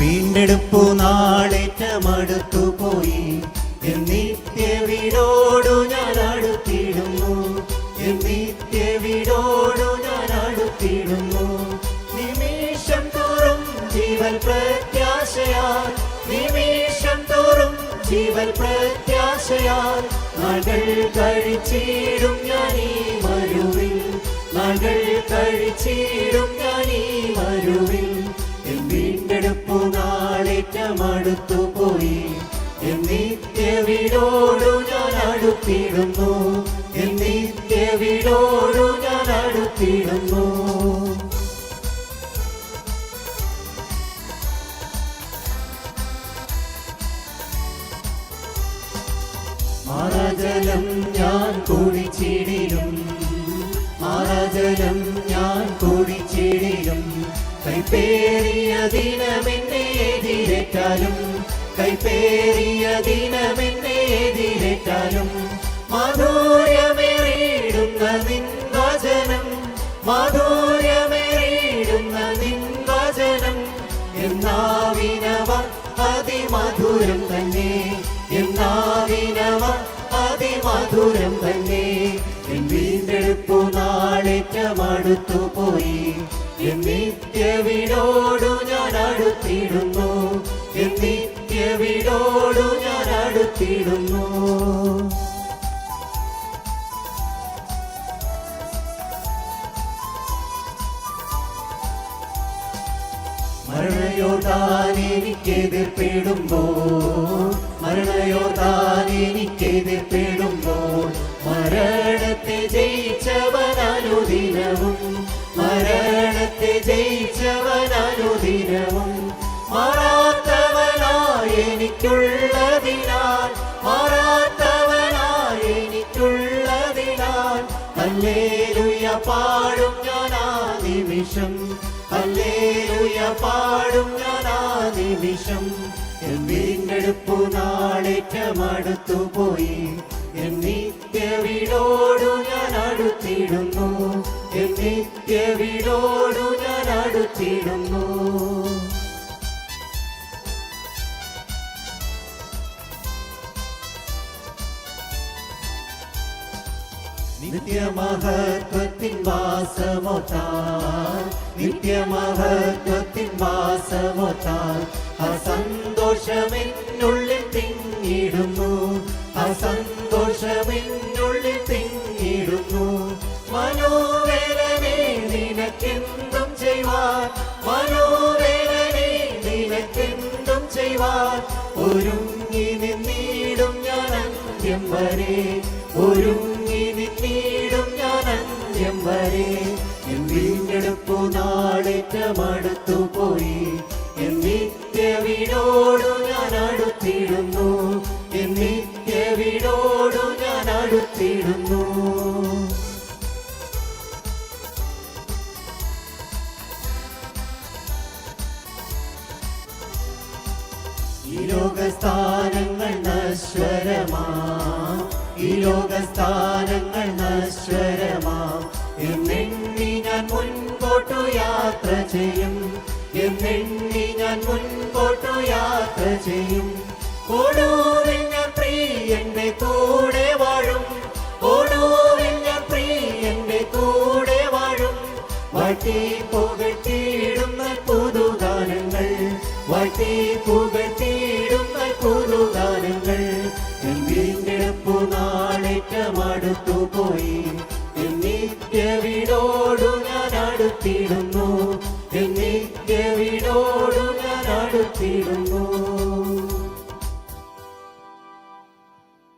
വീണ്ടെടുപ്പു നാളേറ്റമടുത്തു പോയി. നിത്യ വീടോടു ഞാൻ അടുത്തിടുന്നു. നിത്യ വീടോടു ഞാൻ അടുത്തിടുന്നു. നിമിഷം തോറും ജീവൻ പ്രത്യാശയാൽ നിമിഷം തോറും ജീവൻ പ്രത്യാശയാൽ മകൾ കഴിച്ചിടും ഞാൻ ഈ മരുവിൽ. മകൾ കഴിച്ചിടും ഞാൻ ഈ മരുവിൽ. വീണ്ടെടുപ്പു നാളേറ്റമടുത്തു പോയി എൻ നിത്യ വീടോടു ഞാൻ അടുത്തിടുന്നു. എൻ നിത്യ വീടോടു ഞാൻ അടുത്തിടുന്നു. മാറജലം ഞാൻ കുടിച്ചിടിലും. മാറജലം ഞാൻ കുടിച്ചിടിലും. കൈപ്പേറിയ ദിനമെന്നെ എതിരേറ്റാലും കൈപ്പേറിയ ദിനമെന്നെ എതിരേറ്റാലും മാധുര്യമേറിയിടുന്ന നിൻ വചനം മാധുര്യമേറിയിടുന്ന നിൻ വചനം എന്നാവിനവ അതിമധുരം തന്നെ എന്നാവിനവ അതിമധുരം തന്നെ. എൻ വീണ്ടെടുപ്പു നാളേറ്റമടുത്തു പോയി എൻ നിത്യ വീടോടു ഞാൻ അടുത്തിടുന്നു. എൻ നിത്യ വീടോടു ഞാൻ അടുത്തിടുന്നു. മരണയോതാൻ എനിക്കെതിർപ്പെടുമ്പോൾ മരണയോതാൻ എനിക്കെതിർപ്പെടുമ്പോൾ മരണത്തെ ജയിച്ചവനാനുദിനവും മരണത്തെ ജയിച്ചവനാനുദിനവും മാറാത്തവനായി എനിക്കുള്ളതിനാൽ മാറാത്തവനായി എനിക്കുള്ളതിനാൽ. ഹല്ലേലൂയ പാടും ഞാൻ ആ നിമിഷം. ഹല്ലേലൂയ പാടും ഞാൻ ആ നിമിഷം. എൻ വീണ്ടെടുപ്പു നാളേറ്റമടുത്തു പോയി. എൻ നിത്യവിടോടു ഞാൻ അടുത്തിടുന്നു. എൻ നിത്യ നിത്യമഹത്വത്തിൻ മഹത്വത്തിൻ നിത്യമഹത്വത്തിൻ വാസമൊത്താൽ അസന്തോഷമെന്നുള്ളിൽ തിങ്ങിടുന്നു അസന്തോഷമെന്നുള്ളിൽ തിങ്ങിടുന്നു. മനോവേദനെ നിനക്കെന്തും ചെയ്യുവാൻ മനോവേദനെ നിനക്കെന്തും ചെയ്യുവാൻ ഒരുങ്ങി നിന്നിടും ഞാൻ അന്ത്യം വരെ ഒരുങ്ങി നിന്നിടും ഞാൻ അന്ത്യം വരെ. എൻ വീണ്ടെടുപ്പു നാളേറ്റമടുത്തു പോയി. എൻ നിത്യ വീടോടു ഞാൻ അടുത്തിടുന്നു. എൻ നിത്യ വീടോടു ഞാൻ അടുത്തിടുന്നു. ഈ ലോകസ്ഥാനങ്ങൾ നശ്വരമാ. ഈ ലോകസ്ഥാനങ്ങൾ നശ്വരമാം. എന്നെണ്ണി ഞാൻ മുൻപോട്ടു യാത്ര ചെയ്യും. എന്നെണ്ണി ഞാൻ മുൻപോട്ടു യാത്ര ചെയ്യും. ഓടുവിൽ ഞാൻ പ്രിയന്റെ കൂടെ വാഴും. ഓടുവിൽ ഞാൻ പ്രിയന്റെ കൂടെ വാഴും. വട്ടി പുകട്ടിയിടുന്ന അടുത്തിടുന്നു